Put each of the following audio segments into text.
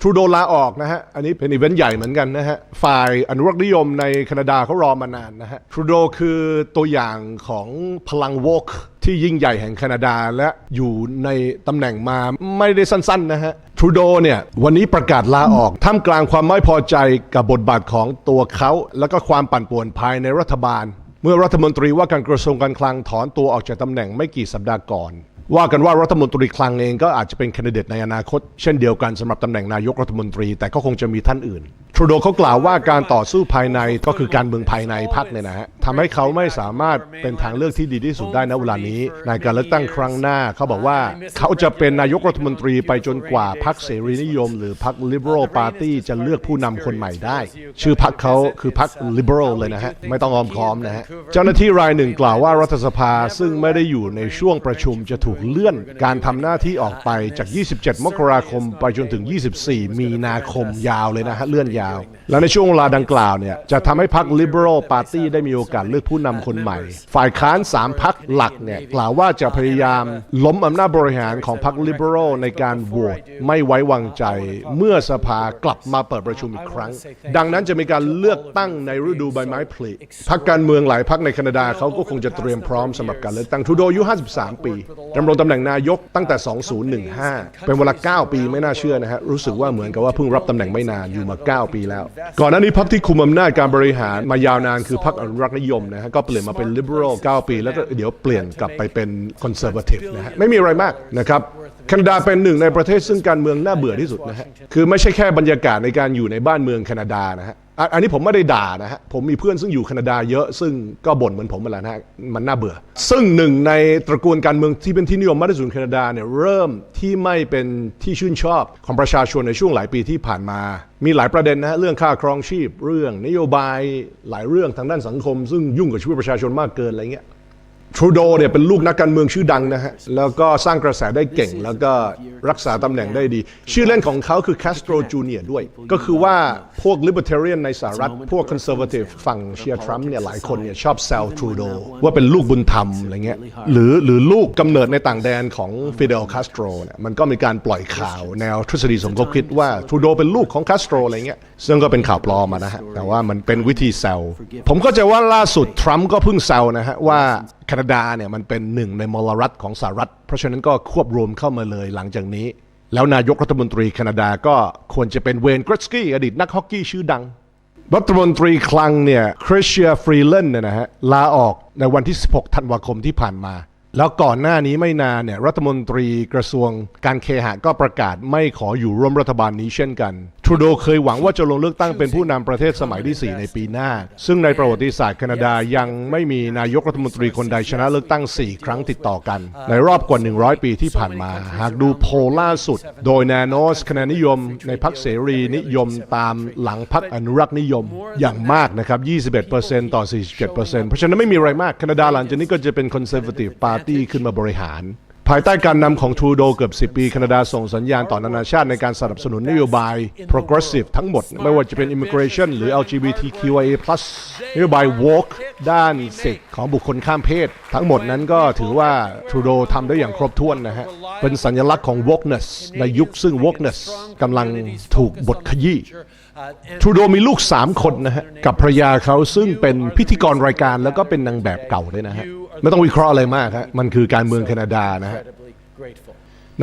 ทรูโดลาออกนะฮะ อันนี้เป็นอีเวนต์ใหญ่เหมือนกันนะฮะ ฝ่ายอนุรักษ์นิยมในแคนาดาเขารอมานานนะฮะ ทรูโดคือตัวอย่างของพลังโวกที่ยิ่งใหญ่แห่งแคนาดาและอยู่ในตำแหน่งมาไม่ได้สั้นๆนะฮะ ทรูโดเนี่ยวันนี้ประกาศลาออกท่ามกลางความไม่พอใจกับบทบาทของตัวเขา แล้วก็ความปั่นป่วนภายในรัฐบาล เมื่อรัฐมนตรีว่าการกระทรวงการคลังถอนตัวออกจากตำแหน่งไม่กี่สัปดาห์ก่อน ว่ากันว่ารัฐมนตรีคลังเองก็อาจจะเป็นคนดิเดตในอนาคต เช่นเดียวกันสำหรับตำแหน่งนายกรัฐมนตรีแต่ก็คงจะมีท่านอื่นทรูโดเขากล่าวว่าการต่อสู้ภายในก็คือการเมืองภายในพรรคเนี่ยนะฮะ ทำให้เขาไม่สามารถเป็นทางเลือกที่ดีที่สุดได้ณเวลานี้ ในการเลือกตั้งครั้งหน้า เขาบอกว่าเขาจะเป็นนายกรัฐมนตรีไปจนกว่าพรรคเสรีนิยม หรือพรรค liberal party จะเลือกผู้นำคนใหม่ได้ ชื่อพรรคเขาคือพรรค liberal เลยนะฮะ ไม่ต้องอ้อมค้อมนะฮะ เจ้าหน้าที่รายหนึ่งกล่าวว่ารัฐสภาซึ่งไม่ได้อยู่ในช่วงประชุมจะถูกเลื่อน การทำหน้าที่ออกไปจาก 27 มกราคมไปจนถึง 24 มีนาคมยาวเลยนะฮะเลื่อนยาว และในช่วงเวลาดังกล่าวเนี่ยจะทำให้พรรค liberal party ได้มีโอกาสเลือกผู้นำคนใหม่ ฝ่ายค้าน3พรรคหลักเนี่ยกล่าวว่าจะพยายามล้มอำนาจบริหารของพรรค liberal ในการโหวตไม่ไว้วางใจ เมื่อสภากลับมาเปิดประชุมอีกครั้ง ดังนั้นจะมีการเลือกตั้งในฤดูใบไม้ผลิพรรคการเมืองหลายพรรคในแคนาดาเขาก็คงจะเตรียมพร้อมสำหรับการเลือกตั้งทูโดอายุ 53 ปีดำรงตำแหน่งนายกตั้งแต่ 2015 เป็นเวลา 9 ปีไม่น่าเชื่อนะฮะรู้สึกว่าเหมือนกับว่าเพิ่งรับตำแหน่งไม่นานอยู่มา 9 ปีแล้ว ก่อนหน้านี้พรรคที่คุมอำนาจการบริหารมายาวนานคือพรรคอนุรักษ์นิยมนะฮะก็เปลี่ยนมาเป็น liberal 9 ปี แล้วก็เดี๋ยวเปลี่ยนกลับไปเป็น conservative นะฮะไม่มีอะไรมากนะครับ แคนาดาเป็นหนึ่งในประเทศซึ่งการเมืองน่าเบื่อที่สุดนะฮะคือไม่ใช่แค่บรรยากาศในการอยู่ในบ้านเมืองแคนาดานะฮะอันนี้ผมไม่ได้ด่านะฮะผมมีเพื่อนซึ่งอยู่แคนาดาเยอะ ซึ่งก็บ่นเหมือนผมมาแล้วนะฮะมันน่าเบื่อ ซึ่งหนึ่งในตระกูลการเมืองที่เป็นที่นิยมมากที่สุดแคนาดาเนี่ยเริ่มที่ไม่เป็นที่ชื่นชอบของประชาชนในช่วงหลายปีที่ผ่านมา มีหลายประเด็นนะฮะเรื่องค่าครองชีพเรื่องนโยบายหลายเรื่องทางด้านสังคม ซึ่งยุ่งกับชีวิตประชาชนมากเกินอะไรเงี้ย ทรูโดเนี่ยเป็นลูกนักการเมืองชื่อดังนะฮะ แล้วก็สร้างกระแสได้เก่ง แล้วก็รักษาตำแหน่งได้ดี ชื่อเล่นของเขาคือ Castro Jr. ด้วย ก็คือว่าพวก Libertarian ในสหรัฐ พวก Conservative ฝั่งเชียร์ทรัมป์เนี่ยหลายคนเนี่ยชอบแซวทรูโดว่าเป็นลูกบุญธรรมอะไรเงี้ยหรือหรือลูกกำเนิดในต่างแดนของฟิเดลคาสโตรเนี่ยมันก็มีการปล่อยข่าวแนวทฤษฎีสมคบคิดว่าทรูโดเป็นลูกของคาสโตรอะไรเงี้ย ซึ่งก็เป็นข่าวปลอมนะฮะแต่ว่ามันเป็นวิธีแซวผมก็จะว่าล่าสุดทรัมป์ก็เพิ่งแซวนะฮะว่าแคนาดาเนี่ยมันเป็นหนึ่งในมลรัฐของสหรัฐ เพราะฉะนั้นก็ควบรวมเข้ามาเลยหลังจากนี้ แล้วนายกรัฐมนตรีแคนาดาก็ควรจะเป็นเวนกรสกี้อดีตนักฮอกกี้ชื่อดัง รัฐมนตรีคลังเนี่ยคริสเชียฟรีเลนเนี่ยนะฮะลาออกในวันที่ 16 ธันวาคมที่ผ่านมาแล้วก่อนหน้านี้ไม่นานเนี่ยรัฐมนตรีกระทรวงการเคหะก็ประกาศไม่ขออยู่ร่วมรัฐบาลนี้เช่นกัน ทรูโดเคยหวังว่าจะลงเลือกตั้งเป็นผู้นำประเทศสมัยที่ 4 ในปีหน้า ซึ่งในประวัติศาสตร์แคนาดายังไม่มีนายกรัฐมนตรีคนใดชนะเลือกตั้ง 4 ครั้งติดต่อกัน ในรอบกว่า 100 ปีที่ผ่านมา หากดูโพลล่าสุด โดยแนโนสคะแนนนิยม ในพรรคเสรีนิยมตามหลังพรรคอนุรักษ์นิยมอย่างมากนะครับ 21%ต่อ 47%เพราะฉะนั้นไม่มีอะไรมากแคนาดาหลังจากนี้ก็จะเป็น Conservative Party ขึ้นมาบริหาร ภายใต้การนำของทรูโดเกือบ 10 ปี แคนาดาส่งสัญญาณต่อนานาชาติในการสนับสนุนนโยบาย progressive ทั้งหมด ไม่ว่าจะเป็น immigration หรือ LGBTQIA+ นโยบาย woke ด้านสิทธิของบุคคลข้ามเพศ ทั้งหมดนั้นก็ถือว่าทรูโดทำได้อย่างครบถ้วนนะฮะ เป็นสัญลักษณ์ของ wokeness ในยุคซึ่ง wokeness กำลังถูกบทขยี้ทรูโดมีลูก 3 คนนะฮะ กับภรรยาเขาซึ่งเป็นพิธีกรรายการแล้วก็เป็นนางแบบเก่าด้วยนะฮะ ไม่ต้องวิเคราะห์อะไรมากฮะมันคือการเมืองแคนาดานะฮะ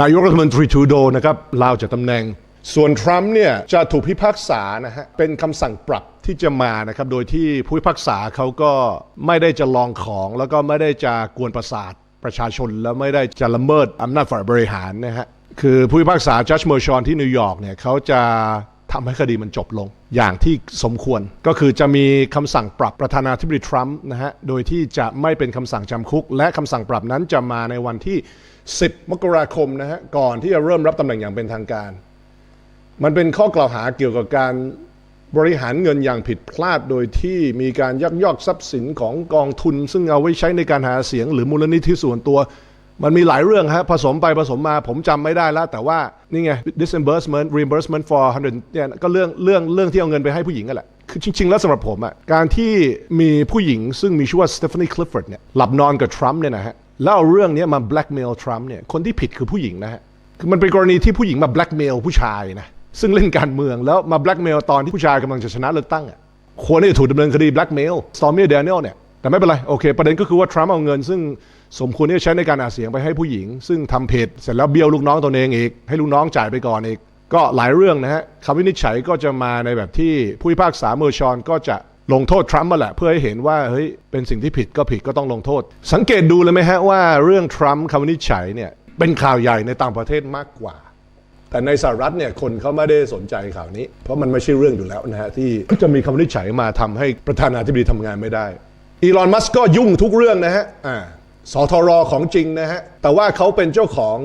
นายกรัฐมนตรีทูโดนะครับลาออกจากตำแหน่ง ส่วนทรัมป์เนี่ยจะถูกพิพากษานะฮะเป็นคำสั่งปรับที่จะมานะครับโดยที่ผู้พิพากษาเขาก็ไม่ได้จะลองของ แล้วก็ไม่ได้จะกวนประสาทประชาชน แล้วไม่ได้จะละเมิดอำนาจฝ่ายบริหารนะฮะคือผู้พิพากษาจัดเมอร์ชอนที่นิวยอร์กเนี่ยเขาจะ ทำให้คดีมันจบลง อย่างที่สมควรก็คือจะมีคำสั่งปรับประธานาธิบดีทรัมป์นะฮะโดยที่จะไม่เป็นคำสั่งจำคุก และคำสั่งปรับนั้นจะมาในวันที่ 10 มกราคมนะฮะก่อนที่จะเริ่มรับตำแหน่งอย่างเป็นทางการ มันเป็นข้อกล่าวหาเกี่ยวกับการบริหารเงินอย่างผิดพลาดโดยที่มีการยักยอกทรัพย์สินของกองทุน ซึ่งเอาไว้ใช้ในการหาเสียงหรือมูลนิธิส่วนตัว มันมีหลายเรื่องฮะผสมไปผสมมาผมจำไม่ได้แล้ว แต่ว่านี่ไง disbursement reimbursement for 100เนี่ยก็เรื่องเรื่องเรื่องที่เอาเงินไปให้ผู้หญิงกันแหละคือจริง ๆ แล้วสำหรับผมอะการที่มีผู้หญิงซึ่งมีชื่อว่า Stephanie Clifford เนี่ยหลับนอนกับทรัมป์เนี่ยนะฮะแล้วเอาเรื่องนี้มา blackmail ทรัมป์เนี่ยคนที่ผิดคือผู้หญิงนะฮะคือมันเป็นกรณีที่ผู้หญิงมา blackmail ผู้ชายนะซึ่งเล่นการเมืองแล้วมาแบล็กเมลตอนที่ผู้ชายกำลังจะชนะเลือกตั้งอะควรที่จะถูกดำเนินคดีแบล็กเมลสตอมมี่เดนิเอลเนี่ยแต่ไม่เป็นไรโอเค ประเด็นก็คือว่าทรัมป์เอาเงินซึ่ง สมควรที่จะใช้ในการหาเสียงไปให้ผู้หญิง ซึ่งทำผิดเสร็จแล้วเบี้ยวลูกน้องตนเองอีก ให้ลูกน้องจ่ายไปก่อนอีก ก็หลายเรื่องนะฮะคำวินิจฉัยก็จะมาในแบบที่ผู้พิพากษาเมอร์ชอนก็จะลงโทษทรัมป์มาแหละเพื่อให้เห็นว่าเฮ้ยเป็นสิ่งที่ผิดก็ผิดก็ต้องลงโทษ สังเกตดูเลยไหมฮะว่าเรื่องทรัมป์คำวินิจฉัยเนี่ยเป็นข่าวใหญ่ในต่างประเทศมากกว่า แต่ในสหรัฐเนี่ยคนเขาไม่ได้สนใจข่าวนี้ เพราะมันไม่ใช่เรื่องอยู่แล้วนะฮะที่จะมีคำวินิจฉัยมาทำให้ประธานาธิบดีทำงานไม่ได้อีลอนมัสก์ก็ยุ่งทุกเรื่องนะฮะอ่า สทรของจริงนะฮะ แต่ว่าเขาเป็นเจ้าของ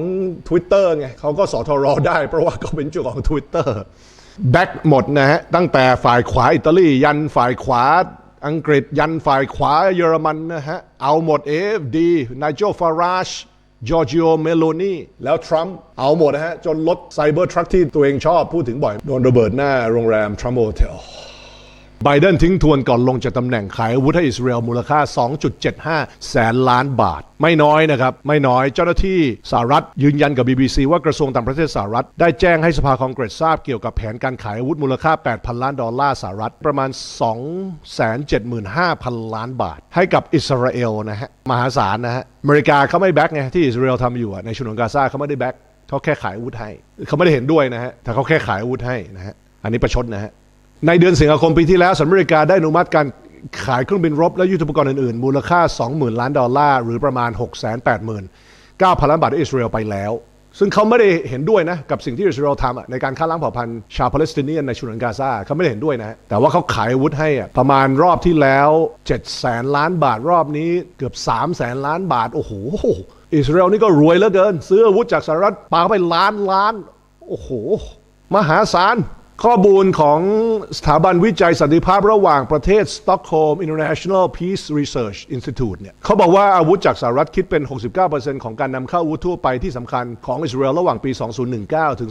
Twitter ไงเขาก็สทรได้ เพราะว่าเขาเป็นเจ้าของ Twitter แบ็กหมดนะฮะ ตั้งแต่ฝ่ายขวาอิตาลี ยันฝ่ายขวาอังกฤษ ยันฝ่ายขวาเยอรมันนะฮะ เอาหมด AFD นายโจฟาราชจอร์จิโอเมโลนีแล้วทรัมป์เอาหมดนะฮะ จนรถไซเบอร์ทรัคที่ตัวเองชอบพูดถึงบ่อย โดนระเบิดหน้าโรงแรมทรัมป์โฮเทล ไบเดนทิ้งทวนก่อนลงจากตำแหน่งขายอาวุธให้อิสราเอลมูลค่า 2.75 แสนล้านบาท ไม่น้อยนะครับ ไม่น้อยเจ้าหน้าที่สหรัฐยืนยันกับ BBC ว่ากระทรวงต่างประเทศสหรัฐ ได้แจ้งให้สภาคองเกรสทราบเกี่ยวกับแผนการขายอาวุธมูลค่า 8,000 ล้านดอลลาร์สหรัฐ ประมาณ 275,000 ล้านบาท ให้กับอิสราเอลนะฮะมหาศาลนะฮะอเมริกาเขาไม่แบ็กไงที่อิสราเอลทำอยู่ในฉนวนกาซาเขาไม่ได้แบ็กเขาแค่ขายอาวุธให้เขาไม่ได้เห็นด้วยนะฮะแต่เขาแค่ขายอาวุธให้นะฮะอันนี้ประชดนะฮะ ในเดือนสิงหาคมปีที่แล้วสหรัฐอเมริกาได้อนุมัติการขายเครื่องบินรบและยุทโธปกรณ์อื่นๆ มูลค่า 20,000 ล้านดอลลาร์ หรือประมาณ 689,000 ล้านบาทอิสราเอลไปแล้ว ซึ่งเขาไม่ได้เห็นด้วยนะ กับสิ่งที่อิสราเอลทำในการฆ่าล้างเผ่าพันธุ์ชาวปาเลสไตเนียนในฉนวนกาซาเขาไม่ได้เห็นด้วยนะ แต่ว่าเขาขายอาวุธให้อะประมาณรอบที่แล้ว7แสนล้านบาทรอบนี้เกือบ3แสนล้านบาทโอ้โหอิสราเอลนี่ก็รวยเหลือเกิน ซื้ออาวุธจากสหรัฐปาเข้าไปล้านล้านโอ้โหมหาศาล ข้อมูลของสถาบันวิจัยสันติภาพระหว่างประเทศ Stockholm International Peace Research Institute เนี่ยเขาบอกว่าอาวุธจากสหรัฐคิดเป็น 69%ของการนำเข้าอาวุธทั่วไปที่สำคัญของอิสราเอลระหว่างปี 2019 ถึง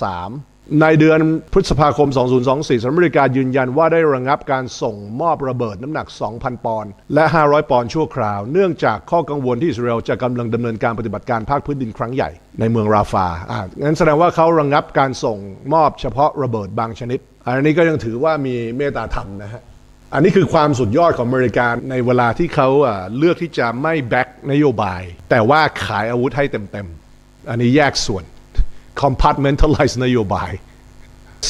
2023 ในเดือนพฤษภาคม 2024สหรัฐอเมริกายืนยันว่าได้ระงับการส่งมอบระเบิดน้ำหนัก 2,000 ปอนด์และ 500 ปอนด์ชั่วคราว เนื่องจากข้อกังวลที่อิสราเอลจะกำลังดำเนินการปฏิบัติการภาคพื้นดินครั้งใหญ่ในเมืองราฟาอ่างั้นแสดงว่าเขาระงับการส่งมอบเฉพาะระเบิดบางชนิด อันนี้ก็ยังถือว่ามีเมตตาธรรมนะฮะอันนี้คือความสุดยอดของอเมริกาในเวลาที่เขาอ่าเลือกที่จะไม่แบ็กนโยบาย แต่ว่าขายอาวุธให้เต็มๆอันนี้แยกส่วน compartmentalize นโยบาย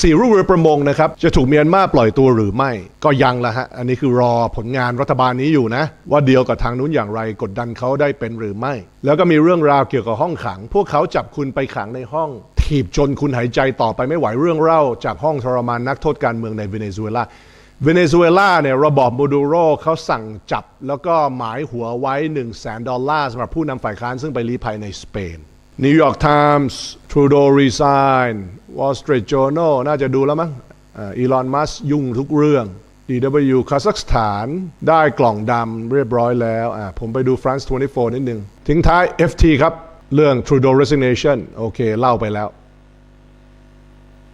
สี่รูปเรือประมงนะครับ จะถูกเมียนมาปล่อยตัวหรือไม่ ก็ยังละฮะ อันนี้คือรอผลงานรัฐบาลนี้อยู่นะ ว่าเดียวกับทางนู้นอย่างไรกดดันเขาได้เป็นหรือไม่ แล้วก็มีเรื่องราวเกี่ยวกับห้องขัง พวกเขาจับคุณไปขังในห้องถีบจนคุณหายใจต่อไปไม่ไหวเรื่องเล่า จากห้องทรมานนักโทษการเมืองในเวเนซุเอลาเวเนซุเอลาเนี่ยระบอบโมดูโรเขาสั่งจับ แล้วก็หมายหัวไว้1 0 0 0 0แสนดอลลาร์สำหรับผู้นำฝ่ายค้านซึ่งไปลี้ภัยในสเปน นิวยอร์กไทมส์ทรูโดรีไซน์วอลสตรีทจอร์นลน่าจะดูแล้วมั้งอีลอนมัสยุ่งทุกเรื่อง DW คาซัคสถานได้กล่องดำเรียบร้อยแล้วอ่าผมไปดู France 24 นิดนึง ทิ้งท้าย FT ครับ เรื่อง Trudeau resignation โอเค เล่าไปแล้ว